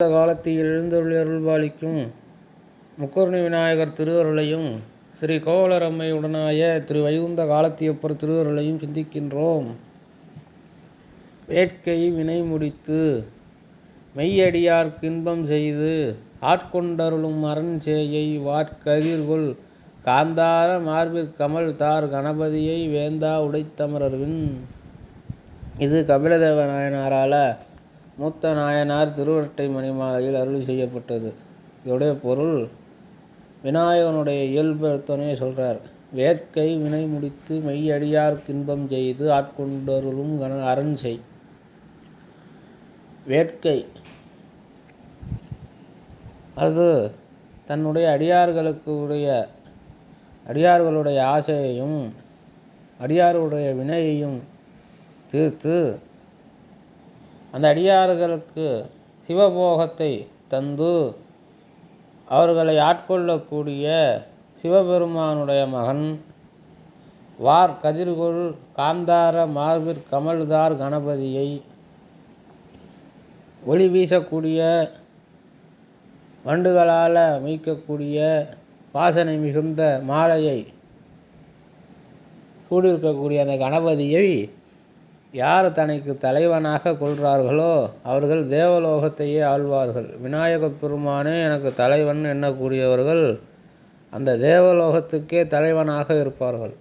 இந்த காலத்தில் எழுந்தருளி அருள்பாலிக்கும் முக்கர்ணி விநாயகர் திருவருளையும் ஸ்ரீ கோவலரம்மையுடனாய திரு வைகுந்த காலத்தியப்பர் திருவருளையும் சிந்திக்கின்றோம் வேட்கை வினை முடித்து மெய்யடியார்க்கு இன்பம் செய்து ஆட்கொண்டருளும் அரண்-சேயை வாட்கதிர்கொள் காந்தார மார்பிற்கமல் தார் கணபதியை வேந்தா உடைத்தமரர்வின். இது கபிலதேவ நாயனாரால மூத்த நாயனார் திருவரட்டை மணிமாலையில் அருள் செய்யப்பட்டது. இதோடைய பொருள் விநாயகனுடைய இயல்பு எடுத்தோனே சொல்கிறார் வேட்கை வினை முடித்து மெய்யடியார் இன்பம் செய்து ஆட்கொண்டருளும் அரண்-செய். வேட்கை அது தன்னுடைய அடியார்களுக்கு உடைய அடியார்களுடைய ஆசையையும் அடியாருடைய வினையையும் தீர்த்து அந்த அடியார்களுக்கு சிவபோகத்தை தந்து அவர்களை ஆட்கொள்ளக்கூடிய சிவபெருமானுடைய மகன் வார் கதிர்கொள் காந்தார மார்பிற் கமல்தார் கணபதியை ஒளி வீசக்கூடிய வண்டுகளால் மொய்க்கக்கூடிய வாசனை மிகுந்த மாலையை சூடியிருக்கக்கூடிய அந்த கணபதியை யார் தனக்கு தலைவனாக கொள்கிறார்களோ அவர்கள் தேவலோகத்தையே ஆள்வார்கள். விநாயகப் பெருமானே எனக்கு தலைவன் எண்ணக்கூடியவர்கள் அந்த தேவலோகத்துக்கே தலைவனாக இருப்பார்கள்.